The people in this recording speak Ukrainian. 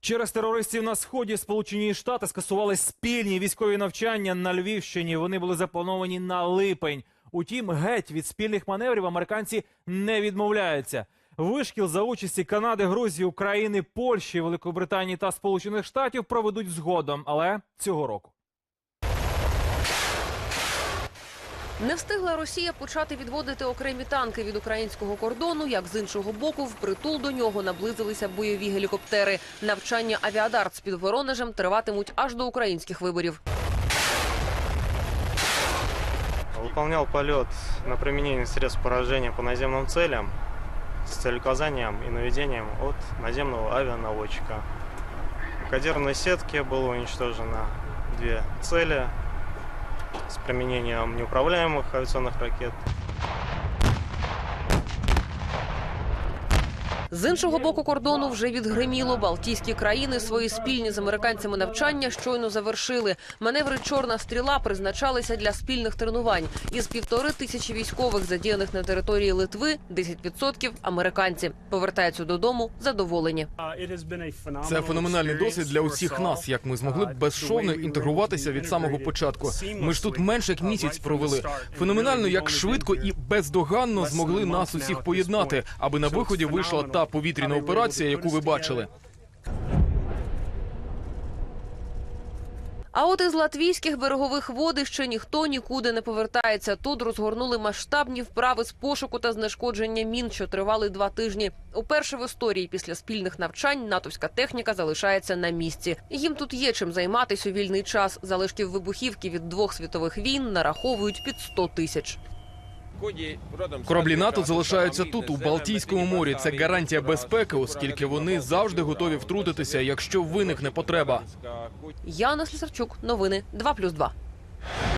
Через терористів на сході Сполучені Штати скасували спільні військові навчання на Львівщині. Вони були заплановані на липень. Утім, геть від спільних маневрів американці не відмовляються. Вишкіл за участі Канади, Грузії, України, Польщі, Великобританії та Сполучених Штатів проведуть згодом, але цього року. Не встигла Росія почати відводити окремі танки від українського кордону, як з іншого боку, впритул до нього наблизилися бойові гелікоптери. Навчання авіадарт під Воронежем триватимуть аж до українських виборів. Выполнял полет на применение средств поражения по наземным целям с целеуказанием и наведением от наземного авианаводчика. В кодирной сетке было уничтожено две цели с применением неуправляемых авиационных ракет. З іншого боку кордону вже відгриміло. Балтійські країни свої спільні з американцями навчання щойно завершили. Маневри Чорна стріла призначалися для спільних тренувань. Із півтори тисячі військових, задіяних на території Литви, 10% – американці. Повертаються додому задоволені. Це феноменальний досвід для усіх нас, як ми змогли безшовно інтегруватися від самого початку. Ми ж тут менше як місяць провели. Феноменально, як швидко і бездоганно змогли нас усіх поєднати, аби на виході вийшла та повітряна операція, яку ви бачили. А от із латвійських берегових вод ще ніхто нікуди не повертається. Тут розгорнули масштабні вправи з пошуку та знешкодження мін, що тривали два тижні. Уперше в історії після спільних навчань натовська техніка залишається на місці. Їм тут є чим займатися у вільний час. Залишків вибухівки від двох світових війн нараховують під 100 тисяч. Кораблі НАТО залишаються тут, у Балтійському морі. Це гарантія безпеки, оскільки вони завжди готові втрутитися, якщо виникне потреба. Яна Слісарчук, новини 2+,2.